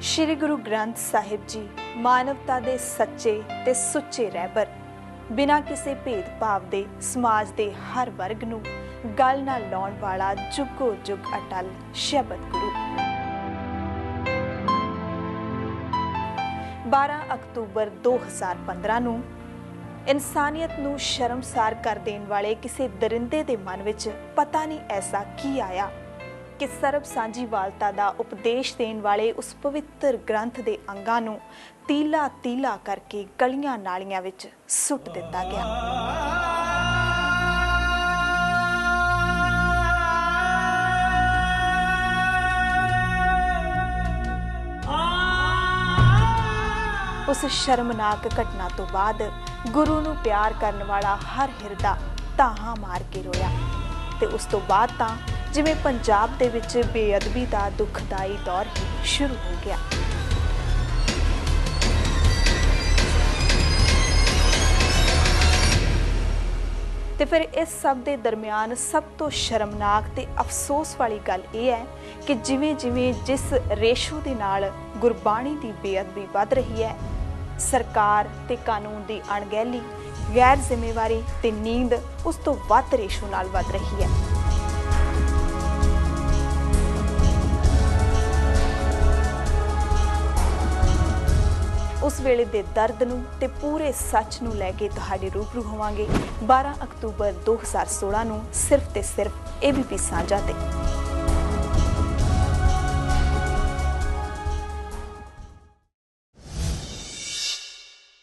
ਸ੍ਰੀ ਗੁਰੂ ਗ੍ਰੰਥ ਸਾਹਿਬ ਜੀ ਮਾਨਵਤਾ ਦੇ ਸੱਚੇ ਤੇ ਸੁੱਚੇ ਰਹਿਬਰ, ਬਿਨਾਂ ਕਿਸੇ ਭੇਦਭਾਵ ਦੇ ਸਮਾਜ ਦੇ ਹਰ ਵਰਗ ਨੂੰ ਗੱਲ ਨਾਲ ਲਾਉਣ ਵਾਲਾ ਜੁਗੋ ਜੁਗ ਅਟਲ ਸ਼ਬਦ ਗੁਰੂ। 12 ਅਕਤੂਬਰ 2015 ਨੂੰ ਇਨਸਾਨੀਅਤ ਨੂੰ ਸ਼ਰਮਸਾਰ ਕਰ ਦੇਣ ਵਾਲੇ ਕਿਸੇ ਦਰਿੰਦੇ ਦੇ ਮਨ ਵਿੱਚ ਪਤਾ ਨਹੀਂ ਐਸਾ ਕੀ ਆਇਆ। ਕਿ ਸਰਬ ਸਾਂਝੀਵਾਲਤਾ ਦਾ ਉਪਦੇਸ਼ ਦੇਣ ਵਾਲੇ ਉਸ ਪਵਿੱਤਰ ਗ੍ਰੰਥ ਦੇ ਅੰਗਾਂ ਨੂੰ ਤੀਲਾ ਤੀਲਾ ਕਰਕੇ ਗਲੀਆਂ ਨਾਲੀਆਂ ਵਿੱਚ ਸੁੱਟ ਦਿੱਤਾ ਗਿਆ। ਉਸ ਸ਼ਰਮਨਾਕ ਘਟਨਾ ਤੋਂ ਬਾਅਦ ਗੁਰੂ ਨੂੰ ਪਿਆਰ ਕਰਨ ਵਾਲਾ ਹਰ ਹਿਰਦਾ ਤਾਹਾਂ ਮਾਰ ਕੇ ਰੋਇਆ ਤੇ ਉਸ ਤੋਂ ਬਾਅਦ ਤਾਂ ਜਿਵੇਂ ਪੰਜਾਬ ਦੇ ਵਿੱਚ ਬੇਅਦਬੀ ਦਾ ਦੁਖਦਾਈ ਦੌਰ ਹੀ ਸ਼ੁਰੂ ਹੋ ਗਿਆ। ਤੇ ਫਿਰ ਇਸ ਸਭ ਦੇ ਦਰਮਿਆਨ ਸਭ ਤੋਂ ਸ਼ਰਮਨਾਕ ਤੇ ਅਫਸੋਸ ਵਾਲੀ ਗੱਲ ਇਹ ਹੈ ਕਿ ਜਿਵੇਂ ਜਿਵੇਂ ਜਿਸ ਰੇਸ਼ੋ ਦੇ ਨਾਲ ਗੁਰਬਾਣੀ ਦੀ ਬੇਅਦਬੀ ਵੱਧ ਰਹੀ ਹੈ, ਸਰਕਾਰ ਤੇ ਕਾਨੂੰਨ ਦੀ ਅਣਗਹਿਲੀ ਗੈਰ ਜ਼ਿੰਮੇਵਾਰੀ ਤੇ ਨੀਂਦ ਉਸ ਤੋਂ ਵੱਧ ਰੇਸ਼ੋ ਨਾਲ ਵੱਧ ਰਹੀ ਹੈ। ਉਸ ਵੇਲੇ ਦੇ ਦਰਦ ਨੂੰ ਤੇ ਪੂਰੇ ਸੱਚ ਨੂੰ ਲੈ ਕੇ ਤੁਹਾਡੇ ਰੂਬਰੂ ਹੋਵਾਂਗੇ। 12 ਅਕਤੂਬਰ 2016 ਨੂੰ ਸਿਰਫ ਤੇ ਸਿਰਫ ABP ਸਾਂਝਾ ਤੇ।